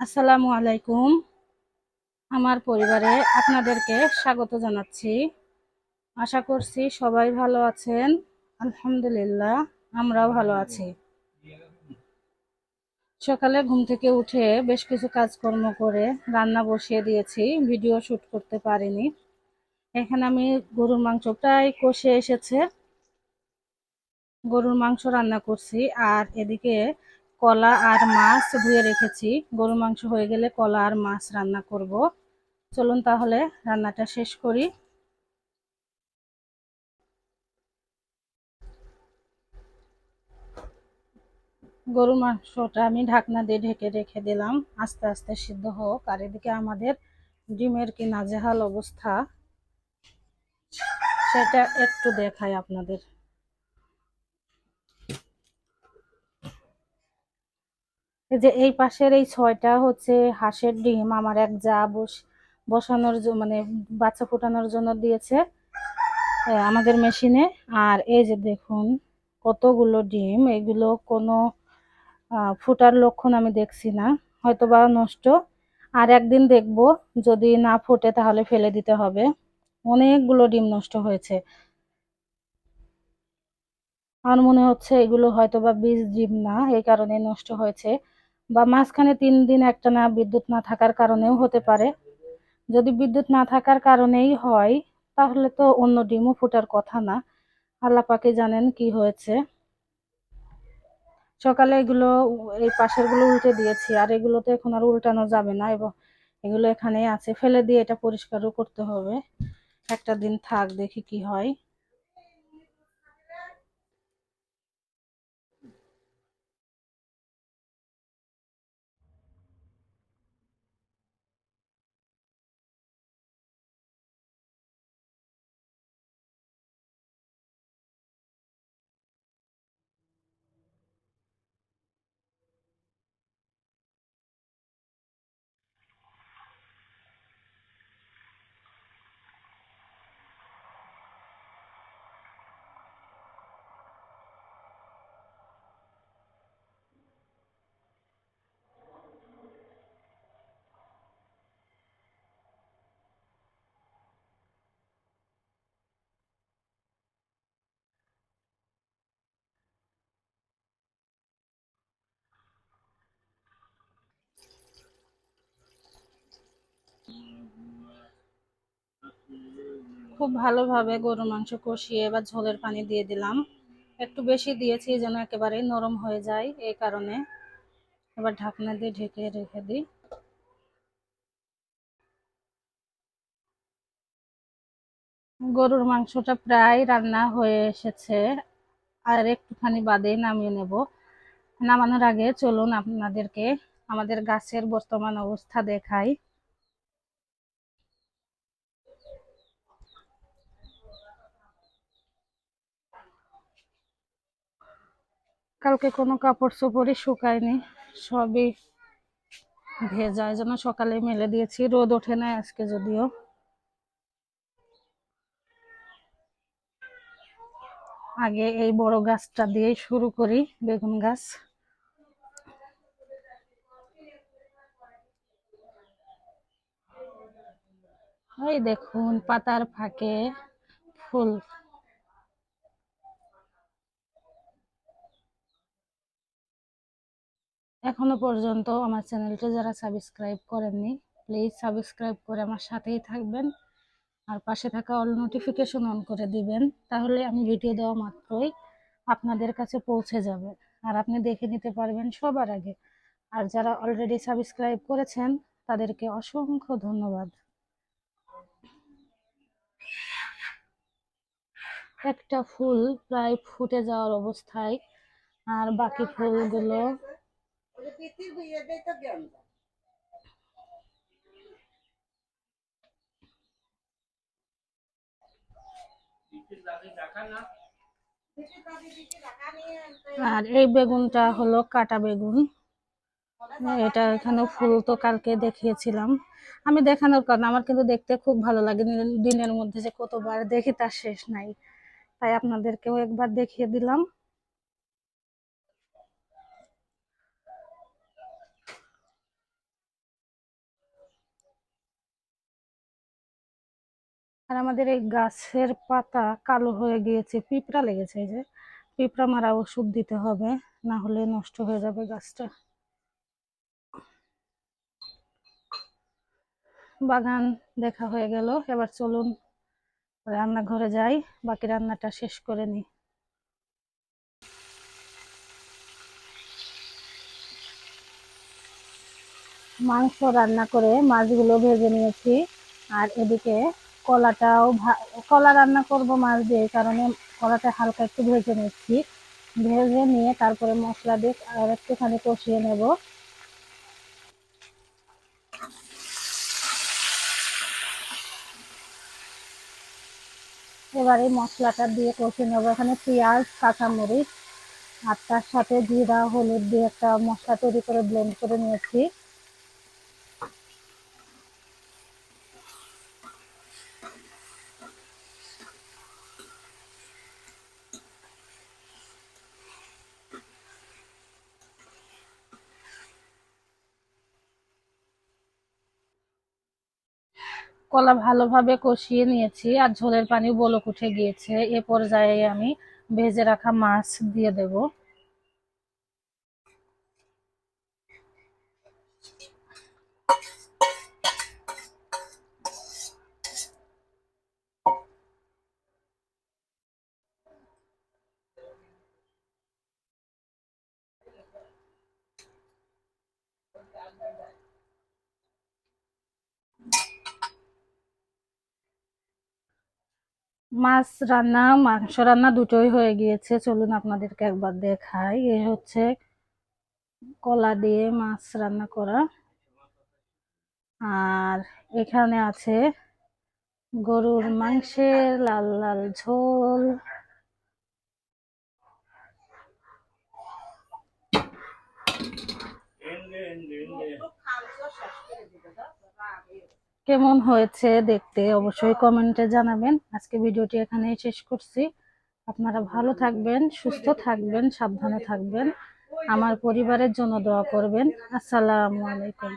আসসালামু আলাইকুম। আমার পরিবারে আপনাদেরকে স্বাগত জানাচ্ছি। আশা করছি সবাই ভালো আছেন। আলহামদুলিল্লাহ, আমরাও ভালো আছি। সকালে ঘুম থেকে উঠে বেশ কিছু কাজকর্ম করে রান্না বসিয়ে দিয়েছি, ভিডিও শ্যুট করতে পারিনি। এখানে আমি গরুর মাংস প্রায় কষে এসেছে। গরুর মাংস রান্না করছি, আর এদিকে কলা আর মাছ ধুয়ে রেখেছি। গরুর মাংস হয়ে গেলে কলা আর মাছ রান্না করব। চলুন তাহলে রান্নাটা শেষ করি। গরুর মাংসটা আমি ঢাকনা দিয়ে ঢেকে রেখে দিলাম। আস্তে আস্তে সিদ্ধ হোক। আর এদিকে আমাদের ডিমের কি নাজেহাল অবস্থা, সেটা একটু দেখাই আপনাদের এই যে এই পাশের এই ছয়টা হচ্ছে হাঁসের ডিম, আমার এক যা বস, বসানোর মানে বাচ্চা ফোটানোর জন্য দিয়েছে আমাদের মেশিনে। আর এই যে দেখুন, কতগুলো ডিম, এগুলো কোনো ফুটার লক্ষণ আমি দেখছি না হয়তো বা নষ্ট। আর একদিন দেখব, যদি না ফুটে তাহলে ফেলে দিতে হবে। অনেকগুলো ডিম নষ্ট হয়েছে। আমার মনে হচ্ছে এগুলো হয়তো বা বীজ ডিম না, এই কারণে নষ্ট হয়েছে। বা মাঝখানে তিন দিন একটা না বিদ্যুৎ না থাকার কারণেও হতে পারে। যদি বিদ্যুৎ না থাকার কারণেই হয়, তাহলে তো অন্য ডিমও ফোটার কথা না। আল্লাহ পাকে জানেন কি হয়েছে। সকালে এগুলো, এই পাশেরগুলো উল্টে দিয়েছি, আর এগুলো তো এখন আর উল্টানো যাবে না এবং এগুলো এখানেই আছে। ফেলে দিয়ে এটা পরিষ্কারও করতে হবে। একটা দিন থাক, দেখি কি হয়। খুব ভালোভাবে গরুর মাংস কষিয়ে এবার ঝোলের পানি দিয়ে দিলাম। একটু বেশি দিয়েছি যেন একেবারে নরম হয়ে যায় এই কারণে এবার ঢাকনা দিয়ে ঢেকে রেখে দিই। গরুর মাংসটা প্রায় রান্না হয়ে এসেছে, আর একটুখানি বাদেই নামিয়ে নেব। নামানোর আগে চলুন আপনাদেরকে আমাদের গাছের বর্তমান অবস্থা দেখাই। কালকে কোনো কাপড় চোপড়ই শুকায়নি, সবই ভেজা যেন সকালে মেলে দিয়েছি, রোদ ওঠে নাই আজকে যদিও। আগে এই বড় গাছটা দিয়েই শুরু করি, বেগুন গাছ। ওই দেখুন, পাতার ফাঁকে ফুল এখনও পর্যন্ত আমার চ্যানেলটা যারা সাবস্ক্রাইব করেননি প্লিজ সাবস্ক্রাইব করে আমার সাথেই থাকবেন আর পাশে থাকা অল নোটিফিকেশন অন করে দিবেন, তাহলে আমি ভিডিও দেওয়া মাত্রই আপনাদের কাছে পৌঁছে যাবে। আর আপনি দেখে নিতে পারবেন সবার আগে। আর যারা অলরেডি সাবস্ক্রাইব করেছেন, তাদেরকে অসংখ্য ধন্যবাদ। একটা ফুল প্রায় ফুটে যাওয়ার অবস্থায়, আর বাকি ফুলগুলো আর এই বেগুনটা হলো কাটা বেগুন। এটা এখানে ফুল তো কালকে দেখিয়েছিলাম। আমি দেখানোর কারণ, আমার কিন্তু দেখতে খুব ভালো লাগে। দিনের মধ্যে যে কতবার দেখি তার শেষ নাই। তাই আপনাদেরকেও একবার দেখিয়ে দিলাম। আর আমাদের এই গাছের পাতা কালো হয়ে গিয়েছে, পিঁপড়া লেগেছে যে। পিঁপড়া মারা ওষুধ দিতে হবে, না হলে নষ্ট হয়ে যাবে গাছটা। বাগান দেখা হয়ে গেল, এবার চলুন রান্নাঘরে যাই, বাকি রান্নাটা শেষ করে নিই। মাংস রান্না করে মাছগুলো ভেজে নিয়েছি, আর এদিকে কলাটাও কলা রান্না করব মাছ দিয়ে কারণে কলাটা হালকা একটু ভেজে নিচ্ছি। ভেজে নিয়ে তারপরে মশলা দিয়ে আর একটুখানি কষিয়ে নেব। এবারে মশলাটা দিয়ে কষিয়ে নেব। এখানে পেঁয়াজ, কাঁচামরিচ আর তার সাথে জিরা, হলুদ দিয়ে একটা মশলা তৈরি করে ব্লেন্ড করে নিয়েছি। কলা ভালোভাবে কষিয়ে নিয়েছি আর ঝোলের পানি বলক উঠে গিয়েছে। এ পর্যায়ে আমি ভেজে রাখা মাছ দিয়ে দেব। মাছ রান্না, মাংস রান্না দুটোই হয়ে গিয়েছে। চলুন আপনাদেরকে একবার দেখাই। এ হচ্ছে কলা দিয়ে মাছ রান্না করা। আর এখানে আছে গরুর মাংসের লাল লাল ঝোল। কেমন হয়েছে দেখতে অবশ্যই কমেন্টে জানাবেন। আজকে ভিডিওটি এখানেই শেষ করছি। আপনারা ভালো থাকবেন, সুস্থ থাকবেন, সাবধানে থাকবেন। আমার পরিবারের জন্য দোয়া করবেন। আসসালামু আলাইকুম।